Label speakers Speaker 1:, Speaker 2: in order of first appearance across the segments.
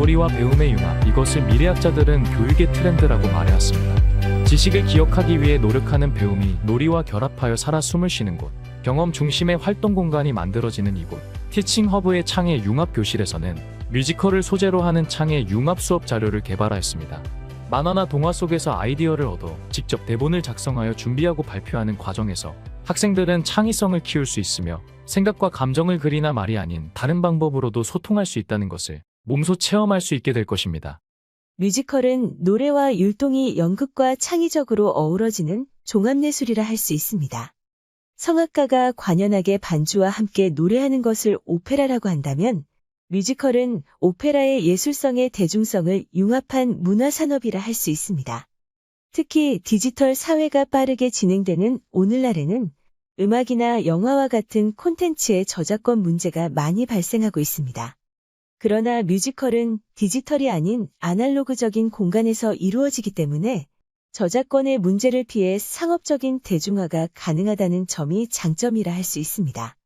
Speaker 1: 놀이와 배움의 융합, 이것을 미래학자들은 교육의 트렌드라고 말해왔습니다. 지식을 기억하기 위해 노력하는 배움이 놀이와 결합하여 살아 숨을 쉬는 곳, 경험 중심의 활동 공간이 만들어지는 이곳, 티칭 허브의 창의 융합 교실에서는 뮤지컬을 소재로 하는 창의 융합 수업 자료를 개발하였습니다. 만화나 동화 속에서 아이디어를 얻어 직접 대본을 작성하여 준비하고 발표하는 과정에서 학생들은 창의성을 키울 수 있으며 생각과 감정을 글이나 말이 아닌 다른 방법으로도 소통할 수 있다는 것을 몸소 체험할 수 있게 될 것입니다.
Speaker 2: 뮤지컬은 노래와 율동이 연극과 창의적으로 어우러지는 종합예술이라 할 수 있습니다. 성악가가 관연하게 반주와 함께 노래하는 것을 오페라라고 한다면 뮤지컬은 오페라의 예술성의 대중성을 융합한 문화산업이라 할 수 있습니다. 특히 디지털 사회가 빠르게 진행되는 오늘날에는 음악이나 영화와 같은 콘텐츠의 저작권 문제가 많이 발생하고 있습니다. 그러나 뮤지컬은 디지털이 아닌 아날로그적인 공간에서 이루어지기 때문에 저작권의 문제를 피해 상업적인 대중화가 가능하다는 점이 장점이라 할 수 있습니다.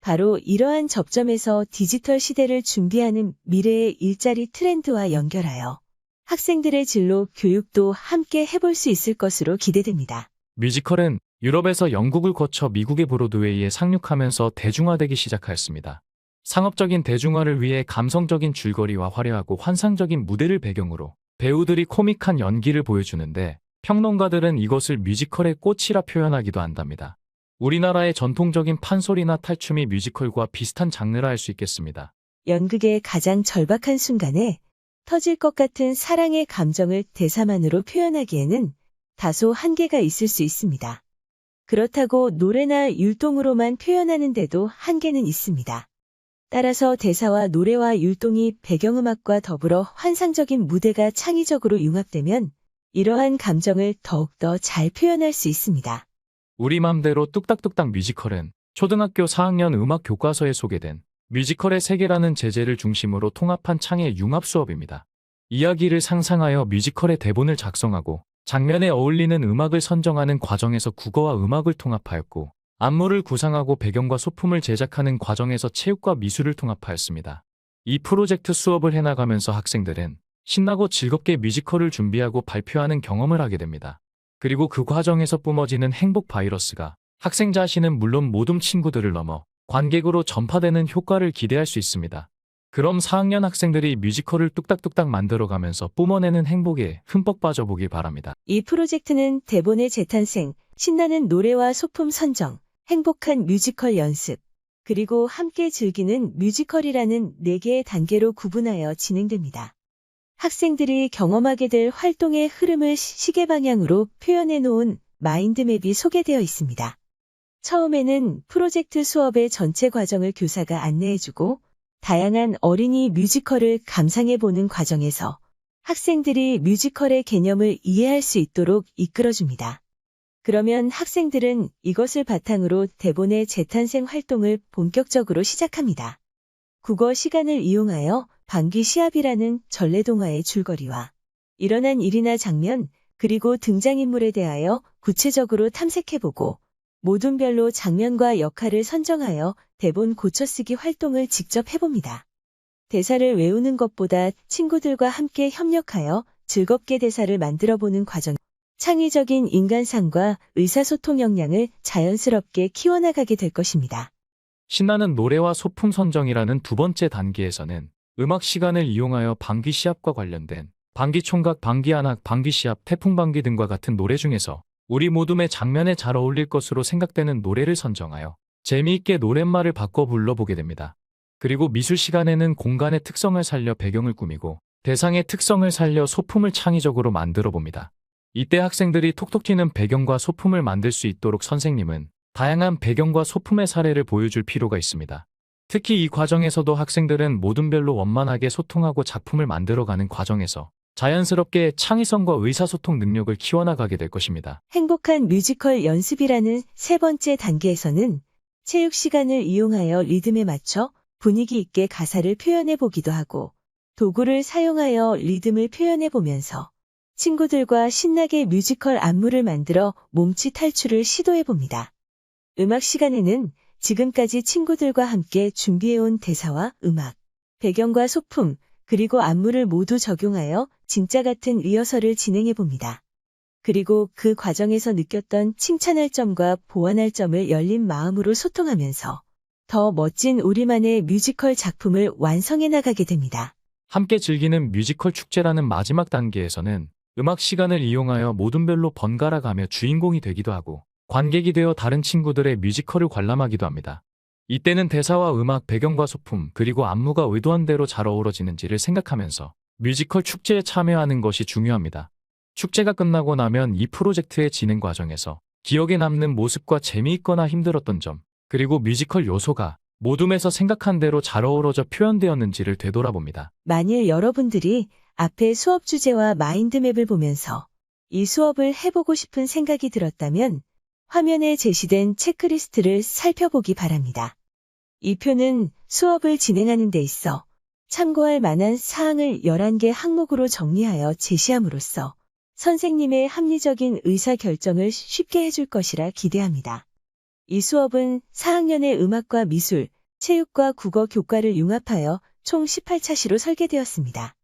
Speaker 2: 바로 이러한 접점에서 디지털 시대를 준비하는 미래의 일자리 트렌드와 연결하여 학생들의 진로 교육도 함께 해볼 수 있을 것으로 기대됩니다.
Speaker 1: 뮤지컬은 유럽에서 영국을 거쳐 미국의 브로드웨이에 상륙하면서 대중화되기 시작하였습니다. 상업적인 대중화를 위해 감성적인 줄거리와 화려하고 환상적인 무대를 배경으로 배우들이 코믹한 연기를 보여주는데 평론가들은 이것을 뮤지컬의 꽃이라 표현하기도 한답니다. 우리나라의 전통적인 판소리나 탈춤이 뮤지컬과 비슷한 장르라 할 수 있겠습니다.
Speaker 2: 연극의 가장 절박한 순간에 터질 것 같은 사랑의 감정을 대사만으로 표현하기에는 다소 한계가 있을 수 있습니다. 그렇다고 노래나 율동으로만 표현하는데도 한계는 있습니다. 따라서 대사와 노래와 율동이 배경음악과 더불어 환상적인 무대가 창의적으로 융합되면 이러한 감정을 더욱더 잘 표현할 수 있습니다.
Speaker 1: 우리 맘대로 뚝딱뚝딱 뮤지컬은 초등학교 4학년 음악 교과서에 소개된 뮤지컬의 세계라는 제재를 중심으로 통합한 창의 융합 수업입니다. 이야기를 상상하여 뮤지컬의 대본을 작성하고 장면에 어울리는 음악을 선정하는 과정에서 국어와 음악을 통합하였고 안무를 구상하고 배경과 소품을 제작하는 과정에서 체육과 미술을 통합하였습니다. 이 프로젝트 수업을 해나가면서 학생들은 신나고 즐겁게 뮤지컬을 준비하고 발표하는 경험을 하게 됩니다. 그리고 그 과정에서 뿜어지는 행복 바이러스가 학생 자신은 물론 모든 친구들을 넘어 관객으로 전파되는 효과를 기대할 수 있습니다. 그럼 4학년 학생들이 뮤지컬을 뚝딱뚝딱 만들어가면서 뿜어내는 행복에 흠뻑 빠져보길 바랍니다.
Speaker 2: 이 프로젝트는 대본의 재탄생, 신나는 노래와 소품 선정, 행복한 뮤지컬 연습, 그리고 함께 즐기는 뮤지컬이라는 4개의 단계로 구분하여 진행됩니다. 학생들이 경험하게 될 활동의 흐름을 시계 방향으로 표현해 놓은 마인드맵이 소개되어 있습니다. 처음에는 프로젝트 수업의 전체 과정을 교사가 안내해주고 다양한 어린이 뮤지컬을 감상해보는 과정에서 학생들이 뮤지컬의 개념을 이해할 수 있도록 이끌어줍니다. 그러면 학생들은 이것을 바탕으로 대본의 재탄생 활동을 본격적으로 시작합니다. 국어 시간을 이용하여 방귀 시합이라는 전래동화의 줄거리와 일어난 일이나 장면, 그리고 등장인물에 대하여 구체적으로 탐색해보고 모둠별로 장면과 역할을 선정하여 대본 고쳐쓰기 활동을 직접 해봅니다. 대사를 외우는 것보다 친구들과 함께 협력하여 즐겁게 대사를 만들어보는 과정, 창의적인 인간상과 의사소통 역량을 자연스럽게 키워나가게 될 것입니다.
Speaker 1: 신나는 노래와 소품 선정이라는 두 번째 단계에서는 음악 시간을 이용하여 방귀 시합과 관련된 방귀 총각, 방귀 안악, 방귀 시합, 태풍 방귀 등과 같은 노래 중에서 우리 모둠의 장면에 잘 어울릴 것으로 생각되는 노래를 선정하여 재미있게 노랫말을 바꿔 불러보게 됩니다. 그리고 미술 시간에는 공간의 특성을 살려 배경을 꾸미고 대상의 특성을 살려 소품을 창의적으로 만들어 봅니다. 이때 학생들이 톡톡 튀는 배경과 소품을 만들 수 있도록 선생님은 다양한 배경과 소품의 사례를 보여줄 필요가 있습니다. 특히 이 과정에서도 학생들은 모둠별로 원만하게 소통하고 작품을 만들어가는 과정에서 자연스럽게 창의성과 의사소통 능력을 키워나가게 될 것입니다.
Speaker 2: 행복한 뮤지컬 연습이라는 세 번째 단계에서는 체육 시간을 이용하여 리듬에 맞춰 분위기 있게 가사를 표현해 보기도 하고 도구를 사용하여 리듬을 표현해 보면서 친구들과 신나게 뮤지컬 안무를 만들어 몸치 탈출을 시도해 봅니다. 음악 시간에는 지금까지 친구들과 함께 준비해온 대사와 음악, 배경과 소품, 그리고 안무를 모두 적용하여 진짜 같은 리허설을 진행해 봅니다. 그리고 그 과정에서 느꼈던 칭찬할 점과 보완할 점을 열린 마음으로 소통하면서 더 멋진 우리만의 뮤지컬 작품을 완성해 나가게 됩니다.
Speaker 1: 함께 즐기는 뮤지컬 축제라는 마지막 단계에서는 음악 시간을 이용하여 모든 별로 번갈아 가며 주인공이 되기도 하고 관객이 되어 다른 친구들의 뮤지컬을 관람하기도 합니다. 이때는 대사와 음악, 배경과 소품, 그리고 안무가 의도한 대로 잘 어우러지는지를 생각하면서 뮤지컬 축제에 참여하는 것이 중요합니다. 축제가 끝나고 나면 이 프로젝트의 진행 과정에서 기억에 남는 모습과 재미있거나 힘들었던 점, 그리고 뮤지컬 요소가 모둠에서 생각한 대로 잘 어우러져 표현되었는지를 되돌아봅니다.
Speaker 2: 만일 여러분들이 앞에 수업 주제와 마인드맵을 보면서 이 수업을 해보고 싶은 생각이 들었다면 화면에 제시된 체크리스트를 살펴보기 바랍니다. 이 표는 수업을 진행하는 데 있어 참고할 만한 사항을 11개 항목으로 정리하여 제시함으로써 선생님의 합리적인 의사 결정을 쉽게 해줄 것이라 기대합니다. 이 수업은 4학년의 음악과 미술, 체육과 국어 교과를 융합하여 총 18차시로 설계되었습니다.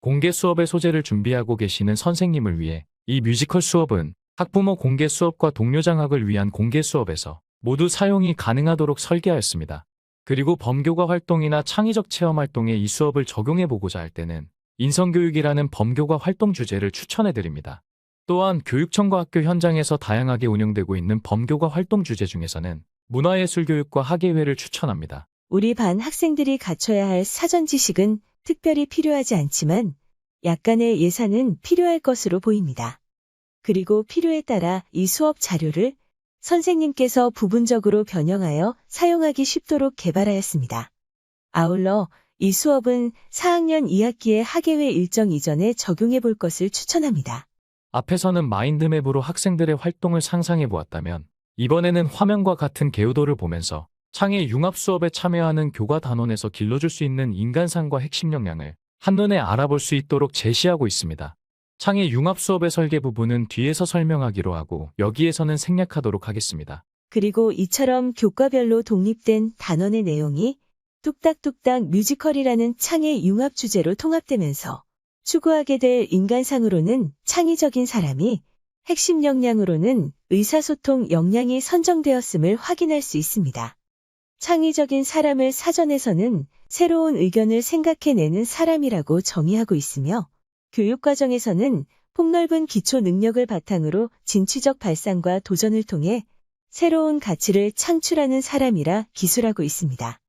Speaker 1: 공개 수업의 소재를 준비하고 계시는 선생님을 위해 이 뮤지컬 수업은 학부모 공개 수업과 동료 장학을 위한 공개 수업에서 모두 사용이 가능하도록 설계하였습니다. 그리고 범교과 활동이나 창의적 체험 활동에 이 수업을 적용해 보고자 할 때는 인성교육이라는 범교과 활동 주제를 추천해 드립니다. 또한 교육청과 학교 현장에서 다양하게 운영되고 있는 범교과 활동 주제 중에서는 문화예술교육과 학예회를 추천합니다.
Speaker 2: 우리 반 학생들이 갖춰야 할 사전 지식은 특별히 필요하지 않지만 약간의 예산은 필요할 것으로 보입니다. 그리고 필요에 따라 이 수업 자료를 선생님께서 부분적으로 변형하여 사용하기 쉽도록 개발하였습니다. 아울러 이 수업은 4학년 2학기의 학예회 일정 이전에 적용해 볼 것을 추천합니다.
Speaker 1: 앞에서는 마인드맵으로 학생들의 활동을 상상해 보았다면 이번에는 화면과 같은 개요도를 보면서 창의 융합 수업에 참여하는 교과 단원에서 길러줄 수 있는 인간상과 핵심 역량을 한눈에 알아볼 수 있도록 제시하고 있습니다. 창의 융합 수업의 설계 부분은 뒤에서 설명하기로 하고 여기에서는 생략하도록 하겠습니다.
Speaker 2: 그리고 이처럼 교과별로 독립된 단원의 내용이 뚝딱뚝딱 뮤지컬이라는 창의 융합 주제로 통합되면서 추구하게 될 인간상으로는 창의적인 사람이 핵심 역량으로는 의사소통 역량이 선정되었음을 확인할 수 있습니다. 창의적인 사람을 사전에서는 새로운 의견을 생각해내는 사람이라고 정의하고 있으며 교육과정에서는 폭넓은 기초 능력을 바탕으로 진취적 발상과 도전을 통해 새로운 가치를 창출하는 사람이라 기술하고 있습니다.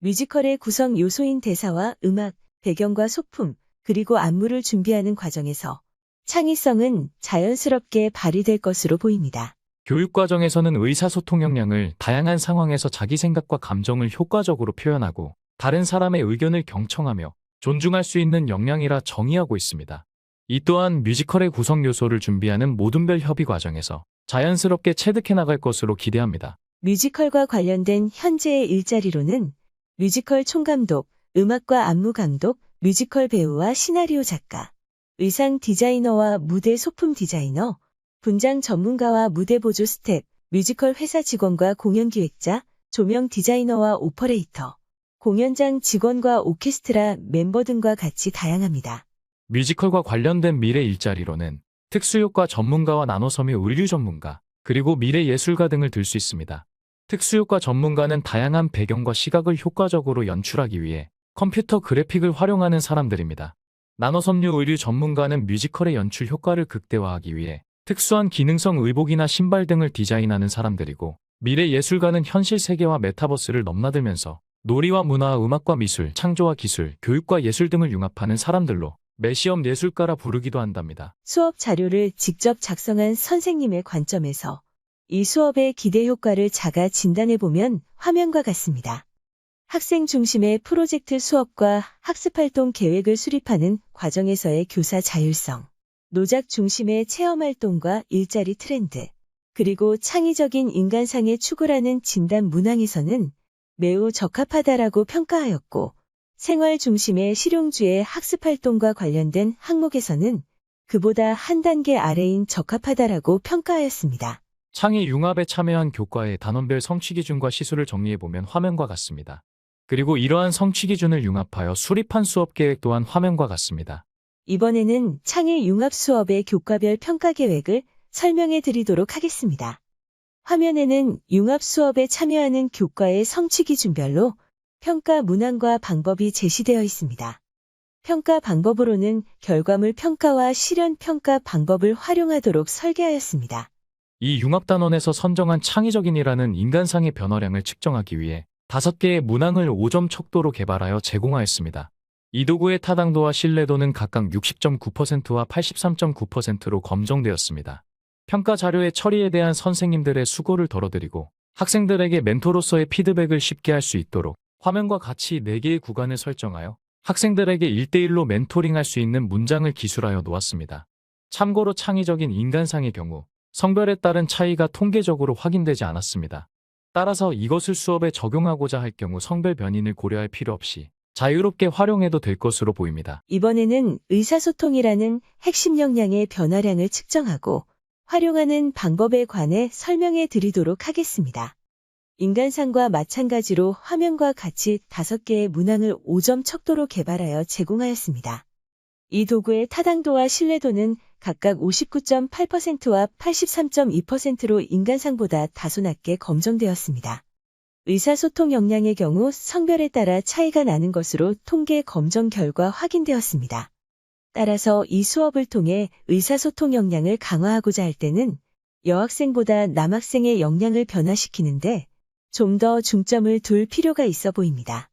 Speaker 2: 뮤지컬의 구성 요소인 대사와 음악, 배경과 소품, 그리고 안무를 준비하는 과정에서 창의성은 자연스럽게 발휘될 것으로 보입니다.
Speaker 1: 교육 과정에서는 의사소통 역량을 다양한 상황에서 자기 생각과 감정을 효과적으로 표현하고 다른 사람의 의견을 경청하며 존중할 수 있는 역량이라 정의하고 있습니다. 이 또한 뮤지컬의 구성 요소를 준비하는 모든 별 협의 과정에서 자연스럽게 체득해 나갈 것으로 기대합니다.
Speaker 2: 뮤지컬과 관련된 현재의 일자리로는 뮤지컬 총감독, 음악과 안무 감독, 뮤지컬 배우와 시나리오 작가, 의상 디자이너와 무대 소품 디자이너, 분장 전문가와 무대 보조 스텝, 뮤지컬 회사 직원과 공연 기획자, 조명 디자이너와 오퍼레이터, 공연장 직원과 오케스트라 멤버 등과 같이 다양합니다.
Speaker 1: 뮤지컬과 관련된 미래 일자리로는 특수효과 전문가와 나노섬 의 의류 전문가, 그리고 미래 예술가 등을 들 수 있습니다. 특수효과 전문가는 다양한 배경과 시각을 효과적으로 연출하기 위해 컴퓨터 그래픽을 활용하는 사람들입니다. 나노섬유 의류 전문가는 뮤지컬의 연출 효과를 극대화하기 위해 특수한 기능성 의복이나 신발 등을 디자인하는 사람들이고 미래 예술가는 현실 세계와 메타버스를 넘나들면서 놀이와 문화, 음악과 미술, 창조와 기술, 교육과 예술 등을 융합하는 사람들로 매시엄 예술가라 부르기도 한답니다.
Speaker 2: 수업 자료를 직접 작성한 선생님의 관점에서 이 수업의 기대 효과를 자가 진단해보면 화면과 같습니다. 학생 중심의 프로젝트 수업과 학습활동 계획을 수립하는 과정에서의 교사 자율성, 노작 중심의 체험활동과 일자리 트렌드, 그리고 창의적인 인간상의 추구라는 진단 문항에서는 매우 적합하다라고 평가하였고, 생활 중심의 실용주의 학습활동과 관련된 항목에서는 그보다 한 단계 아래인 적합하다라고 평가하였습니다.
Speaker 1: 창의 융합에 참여한 교과의 단원별 성취 기준과 시수를 정리해보면 화면과 같습니다. 그리고 이러한 성취 기준을 융합하여 수립한 수업 계획 또한 화면과 같습니다.
Speaker 2: 이번에는 창의 융합 수업의 교과별 평가 계획을 설명해 드리도록 하겠습니다. 화면에는 융합 수업에 참여하는 교과의 성취 기준별로 평가 문항과 방법이 제시되어 있습니다. 평가 방법으로는 결과물 평가와 실현 평가 방법을 활용하도록 설계하였습니다.
Speaker 1: 이 융합단원에서 선정한 창의적인이라는 인간상의 변화량을 측정하기 위해 5개의 문항을 5점 척도로 개발하여 제공하였습니다. 이 도구의 타당도와 신뢰도는 각각 60.9%와 83.9%로 검정되었습니다. 평가 자료의 처리에 대한 선생님들의 수고를 덜어드리고 학생들에게 멘토로서의 피드백을 쉽게 할 수 있도록 화면과 같이 4개의 구간을 설정하여 학생들에게 1대1로 멘토링할 수 있는 문장을 기술하여 놓았습니다. 참고로 창의적인 인간상의 경우 성별에 따른 차이가 통계적으로 확인되지 않았습니다. 따라서 이것을 수업에 적용하고자 할 경우 성별 변인을 고려할 필요 없이 자유롭게 활용해도 될 것으로 보입니다.
Speaker 2: 이번에는 의사소통이라는 핵심 역량의 변화량을 측정하고 활용하는 방법에 관해 설명해 드리도록 하겠습니다. 인간상과 마찬가지로 화면과 같이 5개의 문항을 5점 척도로 개발하여 제공하였습니다. 이 도구의 타당도와 신뢰도는 각각 59.8%와 83.2%로 인간상보다 다소 낮게 검정되었습니다. 의사소통 역량의 경우 성별에 따라 차이가 나는 것으로 통계 검정 결과 확인되었습니다. 따라서 이 수업을 통해 의사소통 역량을 강화하고자 할 때는 여학생보다 남학생의 역량을 변화시키는데 좀 더 중점을 둘 필요가 있어 보입니다.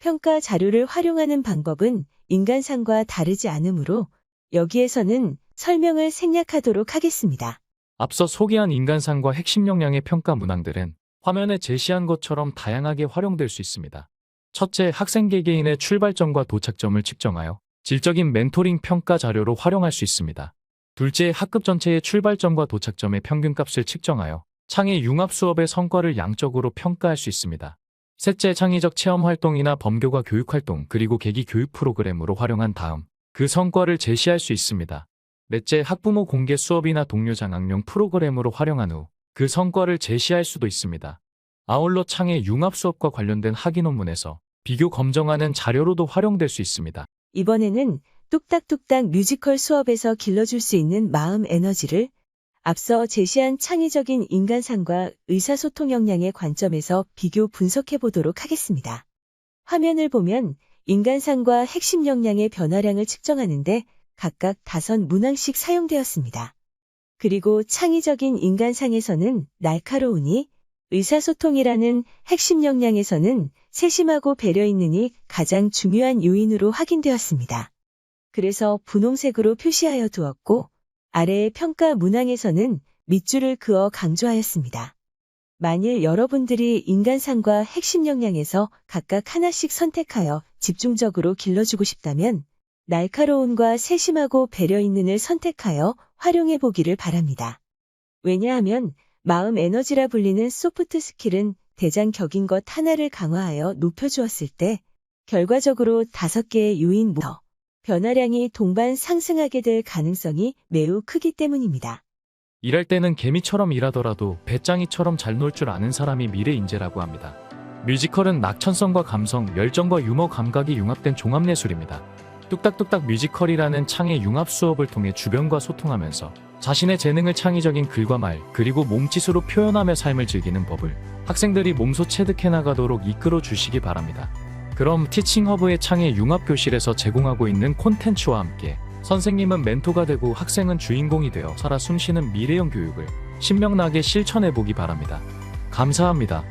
Speaker 2: 평가 자료를 활용하는 방법은 인간상과 다르지 않으므로 여기에서는 설명을 생략하도록 하겠습니다.
Speaker 1: 앞서 소개한 인간상과 핵심 역량의 평가 문항들은 화면에 제시한 것처럼 다양하게 활용될 수 있습니다. 첫째, 학생 개개인의 출발점과 도착점을 측정하여 질적인 멘토링 평가 자료로 활용할 수 있습니다. 둘째, 학급 전체의 출발점과 도착점의 평균값을 측정하여 창의 융합 수업의 성과를 양적으로 평가할 수 있습니다. 셋째, 창의적 체험 활동이나 범교과 교육 활동 그리고 계기 교육 프로그램으로 활용한 다음 그 성과를 제시할 수 있습니다. 넷째, 학부모 공개 수업이나 동료 장학용 프로그램으로 활용한 후 그 성과를 제시할 수도 있습니다. 아울러 창의 융합 수업과 관련된 학위 논문에서 비교 검정하는 자료로도 활용될 수 있습니다.
Speaker 2: 이번에는 뚝딱뚝딱 뮤지컬 수업에서 길러줄 수 있는 마음 에너지를 앞서 제시한 창의적인 인간상과 의사소통 역량의 관점에서 비교 분석해 보도록 하겠습니다. 화면을 보면 인간상과 핵심 역량의 변화량을 측정하는데 각각 다섯 문항씩 사용되었습니다. 그리고 창의적인 인간상에서는 날카로우니 의사소통이라는 핵심 역량에서는 세심하고 배려 있느니 가장 중요한 요인으로 확인되었습니다. 그래서 분홍색으로 표시하여 두었고 아래의 평가 문항에서는 밑줄을 그어 강조하였습니다. 만일 여러분들이 인간상과 핵심 역량에서 각각 하나씩 선택하여 집중적으로 길러주고 싶다면 날카로움과 세심하고 배려 있는을 선택하여 활용해 보기를 바랍니다. 왜냐하면 마음 에너지라 불리는 소프트 스킬은 대장 격인 것 하나를 강화하여 높여주었을 때 결과적으로 다섯 개의 요인 더 변화량이 동반 상승하게 될 가능성이 매우 크기 때문입니다.
Speaker 1: 일할 때는 개미처럼 일하더라도 배짱이처럼 잘 놀 줄 아는 사람이 미래 인재라고 합니다. 뮤지컬은 낙천성과 감성, 열정과 유머 감각이 융합된 종합예술입니다. 뚝딱뚝딱 뮤지컬이라는 창의 융합 수업을 통해 주변과 소통하면서 자신의 재능을 창의적인 글과 말, 그리고 몸짓으로 표현하며 삶을 즐기는 법을 학생들이 몸소 체득해 나가도록 이끌어 주시기 바랍니다. 그럼 티칭허브의 창의 융합 교실에서 제공하고 있는 콘텐츠와 함께 선생님은 멘토가 되고 학생은 주인공이 되어 살아 숨쉬는 미래형 교육을 신명나게 실천해 보기 바랍니다. 감사합니다.